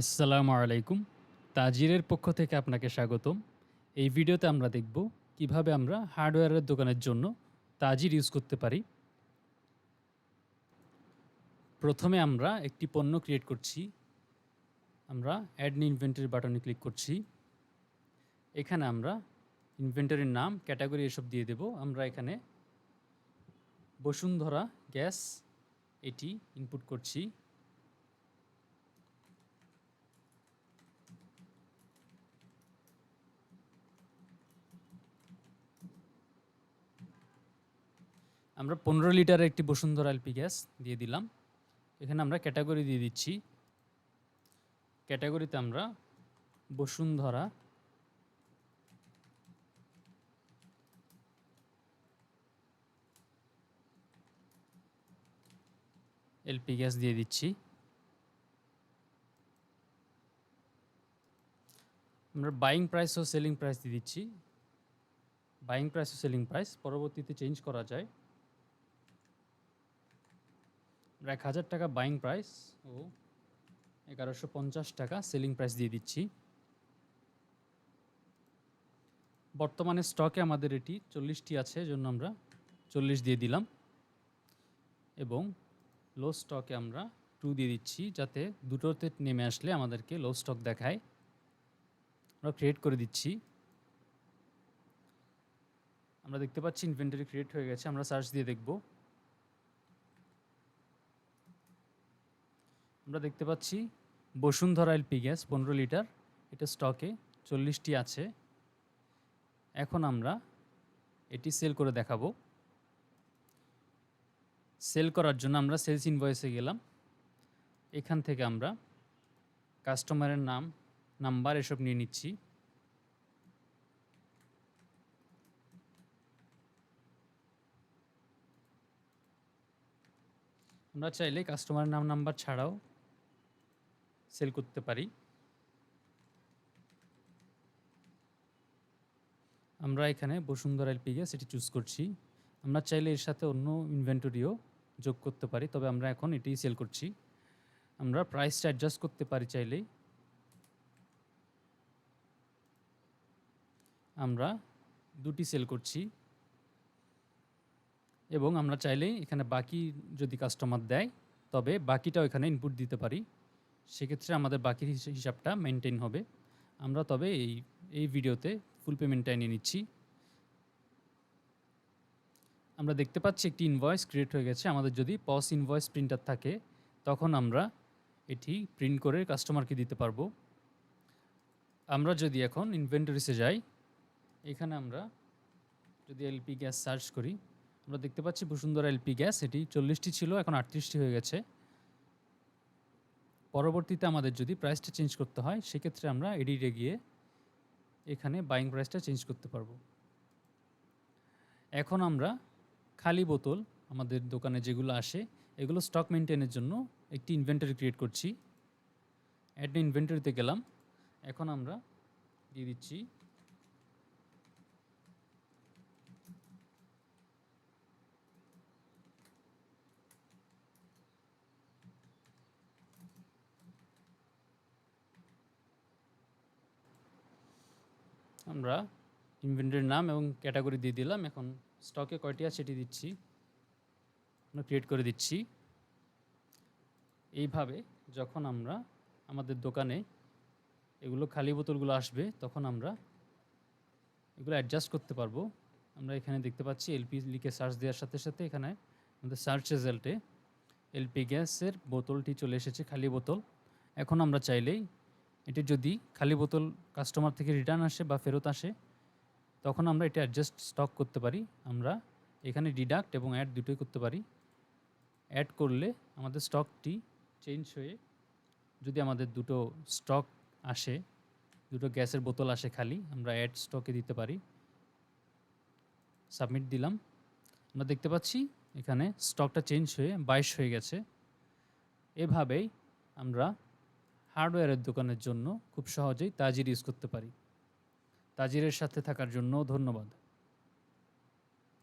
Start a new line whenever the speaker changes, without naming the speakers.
আসসালামু আলাইকুম। তাজিরের পক্ষ থেকে আপনাকে স্বাগতম। এই ভিডিওতে আমরা দেখব কীভাবে আমরা হার্ডওয়্যারের দোকানের জন্য তাজির ইউজ করতে পারি। প্রথমে আমরা একটি পণ্য ক্রিয়েট করছি। আমরা অ্যাড ইনভেন্টরি বাটনে ক্লিক করছি। এখানে আমরা ইনভেন্টরির নাম ক্যাটাগরি এসব দিয়ে দেব। আমরা এখানে বসুন্ধরা গ্যাস এটি ইনপুট করছি। আমরা পনেরো লিটারের একটি বসুন্ধরা এলপি গ্যাস দিয়ে দিলাম। এখানে আমরা ক্যাটাগরি দিয়ে দিচ্ছি। ক্যাটাগরিতে আমরা বসুন্ধরা এলপি গ্যাস দিয়ে দিচ্ছি। আমরা বাইং প্রাইস ও সেলিং প্রাইস দিয়ে দিচ্ছি। বাইং প্রাইস ও সেলিং প্রাইস পরবর্তীতে চেঞ্জ করা যায়। এক হাজার টাকা বাইং প্রাইস ও এগারোশো পঞ্চাশ টাকা সেলিং প্রাইস দিয়ে দিচ্ছি। বর্তমানে স্টকে আমাদের এটি চল্লিশটি আছে জন্য আমরা চল্লিশ দিয়ে দিলাম। এবং লো স্টকে আমরা টু দিয়ে দিচ্ছি, যাতে দুটোতে নেমে আসলে আমাদেরকে লো স্টক দেখায়। আমরা ক্রিয়েট করে দিচ্ছি। আমরা দেখতে পাচ্ছি ইনভেন্টারি ক্রিয়েট হয়ে গেছে, আমরা সার্চ দিয়ে দেখব। আমরা দেখতে পাচ্ছি বসুন্ধরা এলপি গ্যাস, পনেরো লিটার। এটা স্টকে চল্লিশটি আছে। এখন আমরা এটি সেল করে দেখাবো। সেল করার জন্য আমরা সেলস ইনভয়েসে গেলাম। এখান থেকে আমরা কাস্টমারের নাম নাম্বার এসব নিয়ে নিচ্ছি। আমরা চাইলে কাস্টমারের নাম নাম্বার ছাড়াও সেল করতে পারি। আমরা এখানে বসুন্ধরা এলপি গ্যাস এটি চুজ করছি। আমরা চাইলে এর সাথে অন্য ইনভেন্টরিও যোগ করতে পারি, তবে আমরা এখন এটিই সেল করছি। আমরা প্রাইসটা অ্যাডজাস্ট করতে পারি চাইলেই। আমরা দুটি সেল করছি। এবং আমরা চাইলেই এখানে বাকি যদি কাস্টমার দেয়, তবে বাকিটাও এখানে ইনপুট দিতে পারি। সেক্ষেত্রে আমাদের বাকির হিসা- হিসাবটা মেনটেন হবে। আমরা তবে এই এই ভিডিওতে ফুল পেমেন্টটা এনে নিচ্ছি। আমরা দেখতে পাচ্ছি একটি ইনভয়েস ক্রিয়েট হয়ে গেছে। আমাদের যদি পস ইনভয়েস প্রিন্টার থাকে, তখন আমরা এটি প্রিন্ট করে কাস্টমারকে দিতে পারব। আমরা যদি এখন ইনভেন্টরিসে যাই, এখানে আমরা যদি এলপি গ্যাস সার্চ করি, আমরা দেখতে পাচ্ছি বসুন্ধরা এলপি গ্যাস এটি চল্লিশটি ছিল, এখন আটত্রিশটি হয়ে গেছে। পরবর্তীতে আমাদের যদি প্রাইসটা চেঞ্জ করতে হয়, সেক্ষেত্রে আমরা এডিটে গিয়ে এখানে বাইং প্রাইসটা চেঞ্জ করতে পারব। এখন আমরা খালি বোতল, আমাদের দোকানে যেগুলো আসে, এগুলো স্টক মেনটেনের জন্য একটি ইনভেন্টারি ক্রিয়েট করছি। অ্যাড ইনভেন্টারিতে গেলাম। এখন আমরা দিয়ে দিচ্ছি আমরা ইনভেন্টরির নাম এবং ক্যাটাগরি দিয়ে দিলাম। এখন স্টকে কয়টি আছে সেটি দিচ্ছি। আমরা ক্রিয়েট করে দিচ্ছি। এইভাবে যখন আমরা আমাদের দোকানে এগুলো খালি বোতলগুলো আসবে, তখন আমরা এগুলো অ্যাডজাস্ট করতে পারব। আমরা এখানে দেখতে পাচ্ছি এলপি লিখে সার্চ দেওয়ার সাথে সাথে এখানে আমাদের সার্চ রেজাল্টে এলপি গ্যাসের বোতলটি চলে এসেছে, খালি বোতল। এখন আমরা চাইলেই এটি যদি খালি বোতল কাস্টমার থেকে রিটার্ন আসে বা ফেরত আসে, তখন আমরা এটা অ্যাডজাস্ট স্টক করতে পারি। আমরা এখানে ডিডাক্ট এবং অ্যাড দুটোই করতে পারি। অ্যাড করলে আমাদের স্টকটি চেঞ্জ হয়ে যদি আমাদের দুটো স্টক আসে, দুটো গ্যাসের বোতল আসে খালি, আমরা অ্যাড স্টকে দিতে পারি। সাবমিট দিলাম। আমরা দেখতে পাচ্ছি এখানে স্টকটা চেঞ্জ হয়ে বাইশ হয়ে গেছে। এভাবেই আমরা হার্ডওয়্যারের দোকানের জন্য খুব সহজেই তাজির ইউজ করতে পারি। তাজিরের সাথে থাকার জন্য ধন্যবাদ।